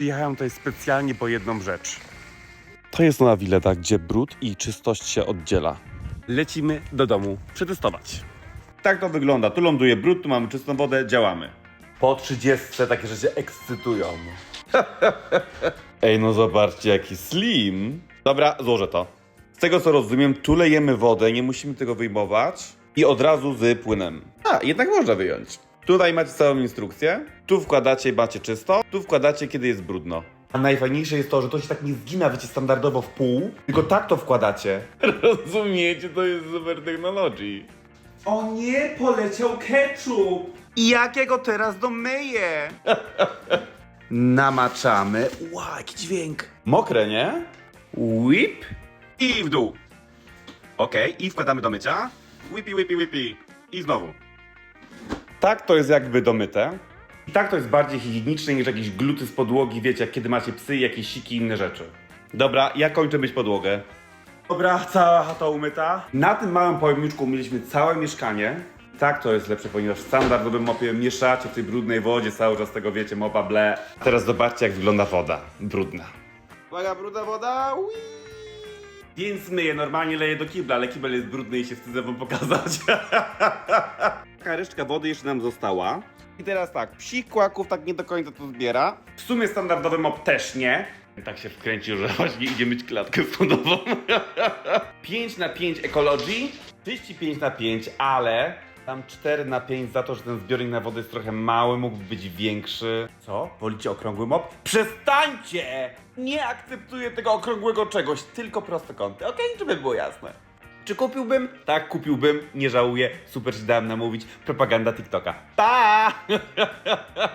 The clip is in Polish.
Jechałem tutaj specjalnie po jedną rzecz. To jest nowa wileta, gdzie brud i czystość się oddziela. Lecimy do domu przetestować. Tak to wygląda. Tu ląduje brud, tu mamy czystą wodę, działamy. Po 30 takie rzeczy ekscytują. Ej, no zobaczcie, jaki slim. Dobra, złożę to. Z tego co rozumiem, tu lejemy wodę, nie musimy tego wyjmować i od razu z płynem. A, jednak można wyjąć. Tutaj macie całą instrukcję. Tu wkładacie, macie czysto. Tu wkładacie, kiedy jest brudno. A najfajniejsze jest to, że to się tak nie zgina, wiecie, standardowo w pół, tylko tak to wkładacie. Rozumiecie, to jest super technology. O nie, poleciał ketchup! I jakiego teraz domyję? Namaczamy. Wow, jaki dźwięk. Mokre, nie? Whip i w dół. Okej, i wkładamy do mycia. Whipy, whipy, whipy. I znowu. Tak to jest jakby domyte. I tak to jest bardziej higieniczne niż jakieś gluty z podłogi, wiecie, jak kiedy macie psy, jakieś siki i inne rzeczy. Dobra, ja kończę myć podłogę. Dobra, cała chata umyta. Na tym małym pojemniczku mieliśmy całe mieszkanie. Tak to jest lepsze, ponieważ w standardowym mopie mieszacie w tej brudnej wodzie cały czas tego, wiecie, mopa ble. Teraz zobaczcie, jak wygląda woda. Brudna. Uwaga, brudna woda. Ui. Więc myję, normalnie leję do kibla, ale kibel jest brudny i się wstydzę wam pokazać. Taka resztka wody jeszcze nam została. I teraz tak, psich kłaków tak nie do końca to zbiera. W sumie standardowy mop też nie. Tak się wkręcił, że właśnie idzie myć klatkę schodową. 5 na 5 Ecology, 35 na 5, ale tam 4 na 5 za to, że ten zbiornik na wodę jest trochę mały, mógłby być większy. Co? Wolicie okrągły mop? Przestańcie! Nie akceptuję tego okrągłego czegoś, tylko proste kąty, okej? Żeby było jasne. Czy kupiłbym? Tak, kupiłbym. Nie żałuję. Super się dałem namówić. Propaganda TikToka. Pa!